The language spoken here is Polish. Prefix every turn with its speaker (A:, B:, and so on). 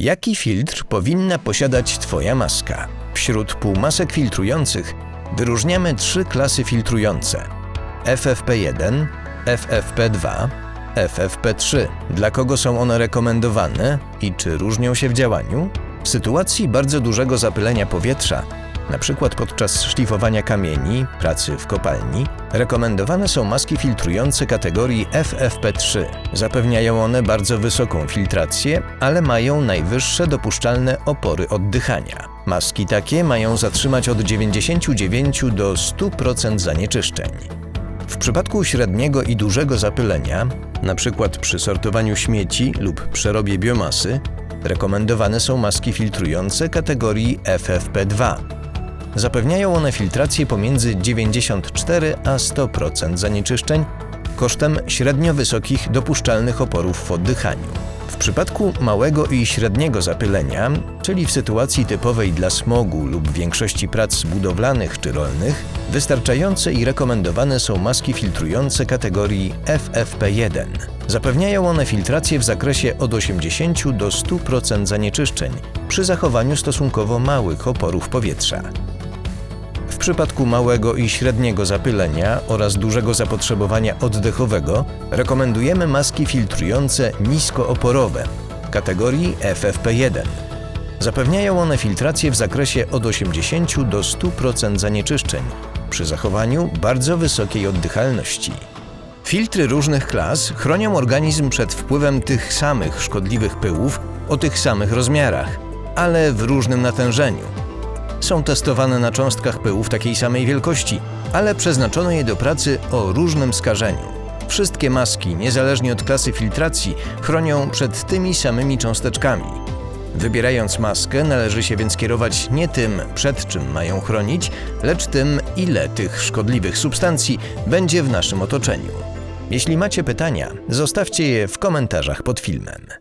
A: Jaki filtr powinna posiadać Twoja maska? Wśród półmasek filtrujących wyróżniamy trzy klasy filtrujące: FFP1, FFP2, FFP3. Dla kogo są one rekomendowane i czy różnią się w działaniu? W sytuacji bardzo dużego zapylenia powietrza, np. podczas szlifowania kamieni, pracy w kopalni, rekomendowane są maski filtrujące kategorii FFP3. Zapewniają one bardzo wysoką filtrację, ale mają najwyższe dopuszczalne opory oddychania. Maski takie mają zatrzymać od 99 do 100% zanieczyszczeń. W przypadku średniego i dużego zapylenia, np. przy sortowaniu śmieci lub przerobie biomasy, rekomendowane są maski filtrujące kategorii FFP2. Zapewniają one filtrację pomiędzy 94 a 100% zanieczyszczeń kosztem średnio wysokich dopuszczalnych oporów w oddychaniu. W przypadku małego i średniego zapylenia, czyli w sytuacji typowej dla smogu lub większości prac budowlanych czy rolnych, wystarczające i rekomendowane są maski filtrujące kategorii FFP1. Zapewniają one filtrację w zakresie od 80 do 100% zanieczyszczeń przy zachowaniu stosunkowo małych oporów powietrza. W przypadku małego i średniego zapylenia oraz dużego zapotrzebowania oddechowego rekomendujemy maski filtrujące niskooporowe kategorii FFP1. Zapewniają one filtrację w zakresie od 80 do 100% zanieczyszczeń przy zachowaniu bardzo wysokiej oddychalności. Filtry różnych klas chronią organizm przed wpływem tych samych szkodliwych pyłów o tych samych rozmiarach, ale w różnym natężeniu. Są testowane na cząstkach pyłów takiej samej wielkości, ale przeznaczono je do pracy o różnym skażeniu. Wszystkie maski, niezależnie od klasy filtracji, chronią przed tymi samymi cząsteczkami. Wybierając maskę, należy się więc kierować nie tym, przed czym mają chronić, lecz tym, ile tych szkodliwych substancji będzie w naszym otoczeniu. Jeśli macie pytania, zostawcie je w komentarzach pod filmem.